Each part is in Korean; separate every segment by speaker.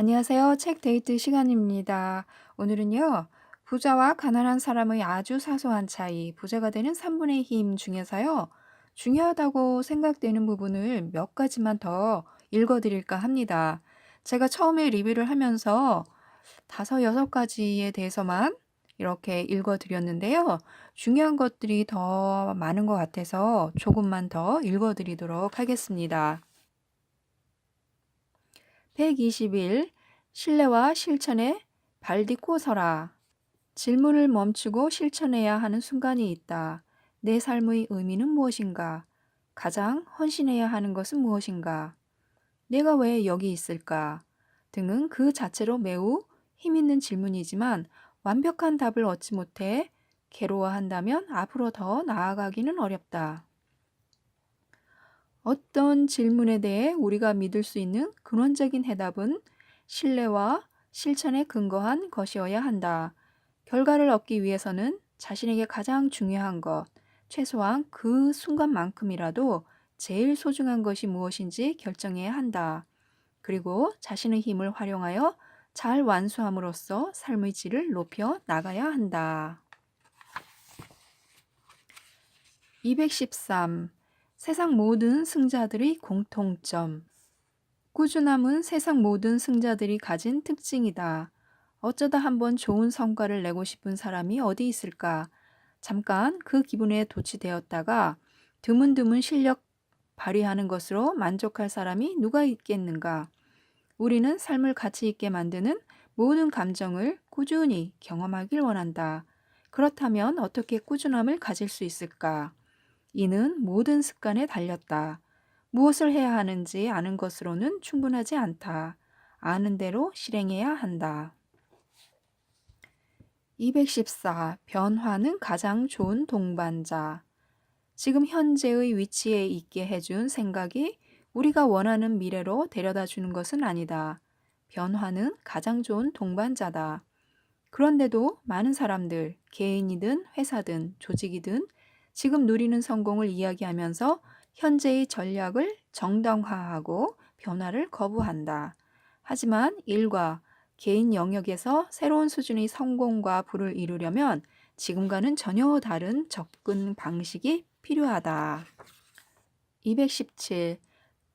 Speaker 1: 안녕하세요. 책 데이트 시간입니다. 오늘은요, 부자와 가난한 사람의 아주 사소한 차이, 부자가 되는 3분의 힘 중에서요, 중요하다고 생각되는 부분을 몇 가지만 더 읽어 드릴까 합니다. 제가 처음에 리뷰를 하면서 다섯, 여섯 가지에 대해서만 이렇게 읽어 드렸는데요. 중요한 것들이 더 많은 것 같아서 조금만 더 읽어 드리도록 하겠습니다. 121. 신뢰와 실천에 발딛고 서라. 질문을 멈추고 실천해야 하는 순간이 있다. 내 삶의 의미는 무엇인가? 가장 헌신해야 하는 것은 무엇인가? 내가 왜 여기 있을까? 등은 그 자체로 매우 힘있는 질문이지만 완벽한 답을 얻지 못해 괴로워한다면 앞으로 더 나아가기는 어렵다. 어떤 질문에 대해 우리가 믿을 수 있는 근원적인 해답은 신뢰와 실천에 근거한 것이어야 한다. 결과를 얻기 위해서는 자신에게 가장 중요한 것, 최소한 그 순간만큼이라도 제일 소중한 것이 무엇인지 결정해야 한다. 그리고 자신의 힘을 활용하여 잘 완수함으로써 삶의 질을 높여 나가야 한다. 213. 세상 모든 승자들의 공통점. 꾸준함은 세상 모든 승자들이 가진 특징이다. 어쩌다 한번 좋은 성과를 내고 싶은 사람이 어디 있을까? 잠깐 그 기분에 도취되었다가 드문드문 실력 발휘하는 것으로 만족할 사람이 누가 있겠는가? 우리는 삶을 가치 있게 만드는 모든 감정을 꾸준히 경험하길 원한다. 그렇다면 어떻게 꾸준함을 가질 수 있을까? 이는 모든 습관에 달렸다. 무엇을 해야 하는지 아는 것으로는 충분하지 않다. 아는 대로 실행해야 한다. 214. 변화는 가장 좋은 동반자. 지금 현재의 위치에 있게 해준 생각이 우리가 원하는 미래로 데려다 주는 것은 아니다. 변화는 가장 좋은 동반자다. 그런데도 많은 사람들, 개인이든 회사든 조직이든 지금 누리는 성공을 이야기하면서 현재의 전략을 정당화하고 변화를 거부한다. 하지만 일과 개인 영역에서 새로운 수준의 성공과 부를 이루려면 지금과는 전혀 다른 접근 방식이 필요하다. 217.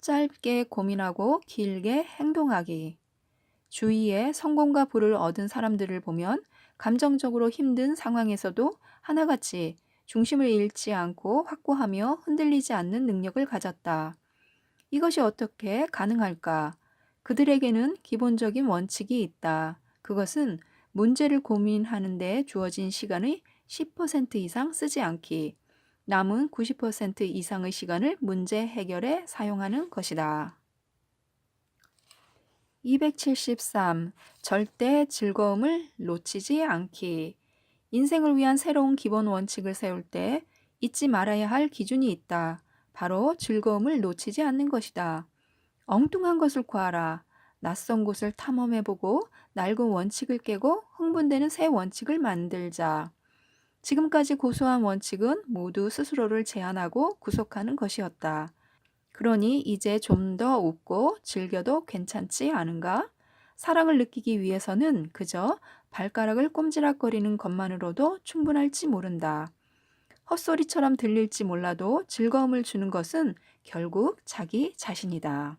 Speaker 1: 짧게 고민하고 길게 행동하기. 주위에 성공과 부를 얻은 사람들을 보면 감정적으로 힘든 상황에서도 하나같이 중심을 잃지 않고 확고하며 흔들리지 않는 능력을 가졌다. 이것이 어떻게 가능할까? 그들에게는 기본적인 원칙이 있다. 그것은 문제를 고민하는 데 주어진 시간의 10% 이상 쓰지 않기. 남은 90% 이상의 시간을 문제 해결에 사용하는 것이다. 273. 절대 즐거움을 놓치지 않기. 인생을 위한 새로운 기본 원칙을 세울 때 잊지 말아야 할 기준이 있다. 바로 즐거움을 놓치지 않는 것이다. 엉뚱한 것을 구하라. 낯선 곳을 탐험해보고 낡은 원칙을 깨고 흥분되는 새 원칙을 만들자. 지금까지 고수한 원칙은 모두 스스로를 제한하고 구속하는 것이었다. 그러니 이제 좀 더 웃고 즐겨도 괜찮지 않은가? 사랑을 느끼기 위해서는 그저 발가락을 꼼지락거리는 것만으로도 충분할지 모른다. 헛소리처럼 들릴지 몰라도 즐거움을 주는 것은 결국 자기 자신이다.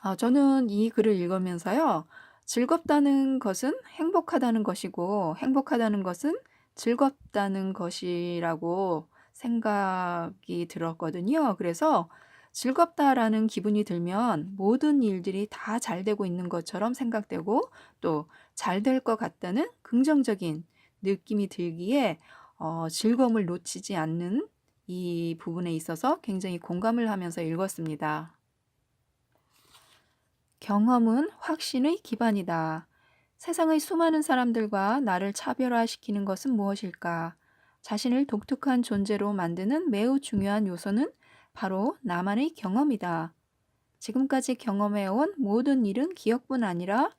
Speaker 1: 아, 저는 이 글을 읽으면서요. 즐겁다는 것은 행복하다는 것이고 행복하다는 것은 즐겁다는 것이라고 생각이 들었거든요. 그래서 즐겁다라는 기분이 들면 모든 일들이 다 잘 되고 있는 것처럼 생각되고 또 잘 될 것 같다는 긍정적인 느낌이 들기에 어, 즐거움을 놓치지 않는 이 부분에 있어서 굉장히 공감을 하면서 읽었습니다. 경험은 확신의 기반이다. 세상의 수많은 사람들과 나를 차별화시키는 것은 무엇일까? 자신을 독특한 존재로 만드는 매우 중요한 요소는 바로 나만의 경험이다. 지금까지 경험해온 모든 일은 기억뿐 아니라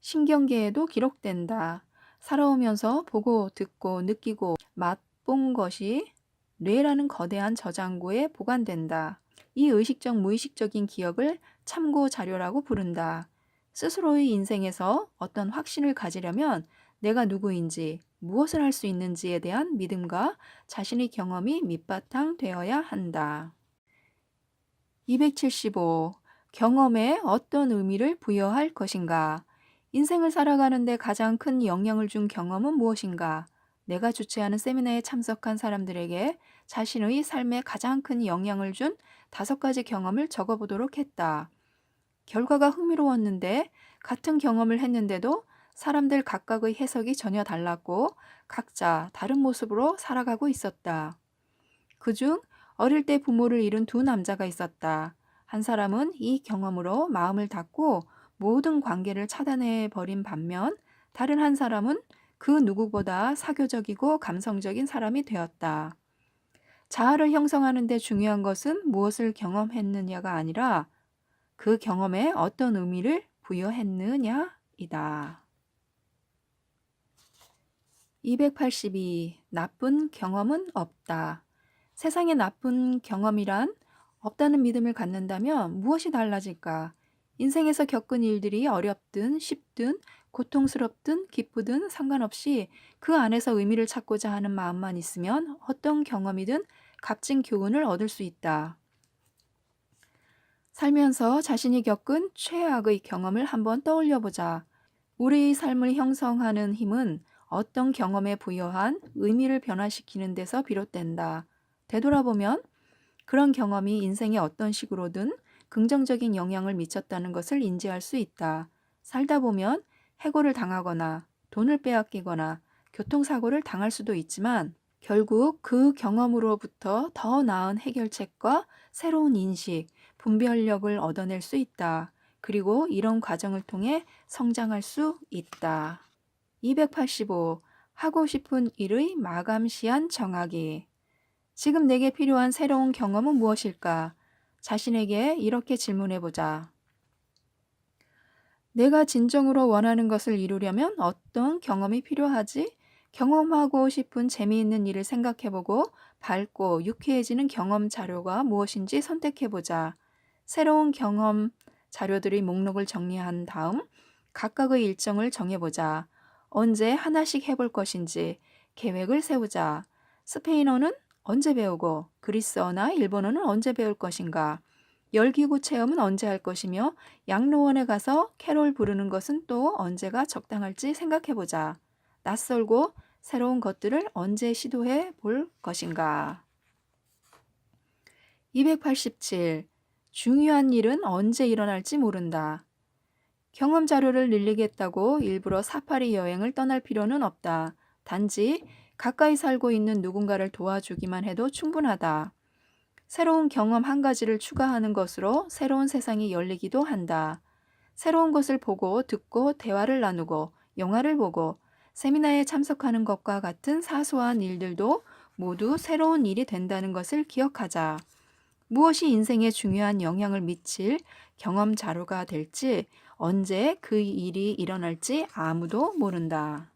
Speaker 1: 신경계에도 기록된다. 살아오면서 보고 듣고 느끼고 맛본 것이 뇌라는 거대한 저장고에 보관된다. 이 의식적 무의식적인 기억을 참고 자료라고 부른다. 스스로의 인생에서 어떤 확신을 가지려면 내가 누구인지, 무엇을 할 수 있는지에 대한 믿음과 자신의 경험이 밑바탕 되어야 한다. 275. 경험에 어떤 의미를 부여할 것인가? 인생을 살아가는데 가장 큰 영향을 준 경험은 무엇인가? 내가 주최하는 세미나에 참석한 사람들에게 자신의 삶에 가장 큰 영향을 준 다섯 가지 경험을 적어보도록 했다. 결과가 흥미로웠는데 같은 경험을 했는데도 사람들 각각의 해석이 전혀 달랐고 각자 다른 모습으로 살아가고 있었다. 그중 어릴 때 부모를 잃은 두 남자가 있었다. 한 사람은 이 경험으로 마음을 닫고 모든 관계를 차단해 버린 반면 다른 한 사람은 그 누구보다 사교적이고 감성적인 사람이 되었다. 자아를 형성하는 데 중요한 것은 무엇을 경험했느냐가 아니라 그 경험에 어떤 의미를 부여했느냐이다. 282. 나쁜 경험은 없다. 세상에 나쁜 경험이란 없다는 믿음을 갖는다면 무엇이 달라질까? 인생에서 겪은 일들이 어렵든 쉽든 고통스럽든 기쁘든 상관없이 그 안에서 의미를 찾고자 하는 마음만 있으면 어떤 경험이든 값진 교훈을 얻을 수 있다. 살면서 자신이 겪은 최악의 경험을 한번 떠올려 보자. 우리의 삶을 형성하는 힘은 어떤 경험에 부여한 의미를 변화시키는 데서 비롯된다. 되돌아보면 그런 경험이 인생에 어떤 식으로든 긍정적인 영향을 미쳤다는 것을 인지할 수 있다. 살다 보면 해고를 당하거나 돈을 빼앗기거나 교통사고를 당할 수도 있지만 결국 그 경험으로부터 더 나은 해결책과 새로운 인식, 분별력을 얻어낼 수 있다. 그리고 이런 과정을 통해 성장할 수 있다. 285. 하고 싶은 일의 마감 시한 정하기. 지금 내게 필요한 새로운 경험은 무엇일까? 자신에게 이렇게 질문해 보자. 내가 진정으로 원하는 것을 이루려면 어떤 경험이 필요하지? 경험하고 싶은 재미있는 일을 생각해 보고 밝고 유쾌해지는 경험 자료가 무엇인지 선택해 보자. 새로운 경험 자료들의 목록을 정리한 다음 각각의 일정을 정해보자. 언제 하나씩 해볼 것인지 계획을 세우자. 스페인어는 언제 배우고 그리스어나 일본어는 언제 배울 것인가? 열기구 체험은 언제 할 것이며 양로원에 가서 캐롤 부르는 것은 또 언제가 적당할지 생각해 보자. 낯설고 새로운 것들을 언제 시도해 볼 것인가? 287. 중요한 일은 언제 일어날지 모른다. 경험 자료를 늘리겠다고 일부러 사파리 여행을 떠날 필요는 없다. 단지 가까이 살고 있는 누군가를 도와주기만 해도 충분하다. 새로운 경험 한 가지를 추가하는 것으로 새로운 세상이 열리기도 한다. 새로운 것을 보고 듣고 대화를 나누고 영화를 보고 세미나에 참석하는 것과 같은 사소한 일들도 모두 새로운 일이 된다는 것을 기억하자. 무엇이 인생에 중요한 영향을 미칠 경험 자료가 될지 언제 그 일이 일어날지 아무도 모른다.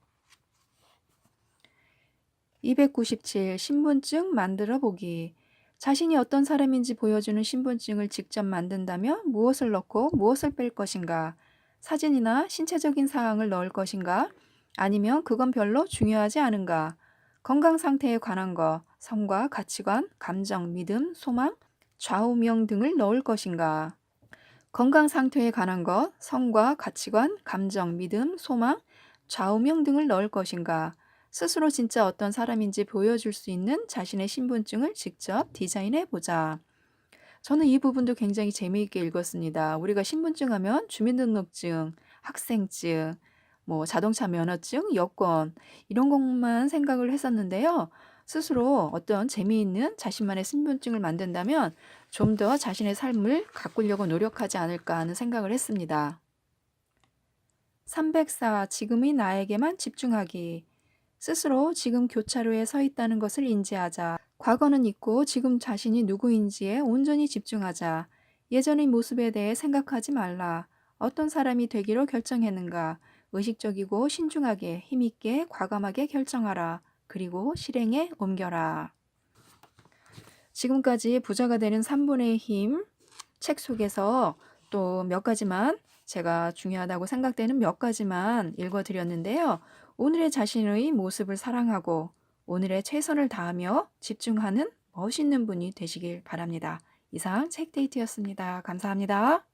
Speaker 1: 297. 신분증 만들어 보기. 자신이 어떤 사람인지 보여주는 신분증을 직접 만든다면 무엇을 넣고 무엇을 뺄 것인가? 사진이나 신체적인 사항을 넣을 것인가? 아니면 그건 별로 중요하지 않은가? 건강 상태에 관한 것, 성과 가치관, 감정, 믿음, 소망, 좌우명 등을 넣을 것인가? 건강 상태에 관한 것, 성과 가치관, 감정, 믿음, 소망, 좌우명 등을 넣을 것인가? 스스로 진짜 어떤 사람인지 보여줄 수 있는 자신의 신분증을 직접 디자인해 보자. 저는 이 부분도 굉장히 재미있게 읽었습니다. 우리가 신분증 하면 주민등록증, 학생증, 뭐 자동차 면허증, 여권 이런 것만 생각을 했었는데요. 스스로 어떤 재미있는 자신만의 신분증을 만든다면 좀 더 자신의 삶을 가꾸려고 노력하지 않을까 하는 생각을 했습니다. 304. 지금의 나에게만 집중하기. 스스로 지금 교차로에 서 있다는 것을 인지하자. 과거는 있고 지금 자신이 누구인지에 온전히 집중하자. 예전의 모습에 대해 생각하지 말라. 어떤 사람이 되기로 결정했는가. 의식적이고 신중하게 힘있게 과감하게 결정하라. 그리고 실행에 옮겨라. 지금까지 부자가 되는 3분의 힘 책 속에서 또 몇 가지만 제가 중요하다고 생각되는 몇 가지만 읽어드렸는데요. 오늘의 자신의 모습을 사랑하고 오늘의 최선을 다하며 집중하는 멋있는 분이 되시길 바랍니다. 이상 책데이트였습니다. 감사합니다.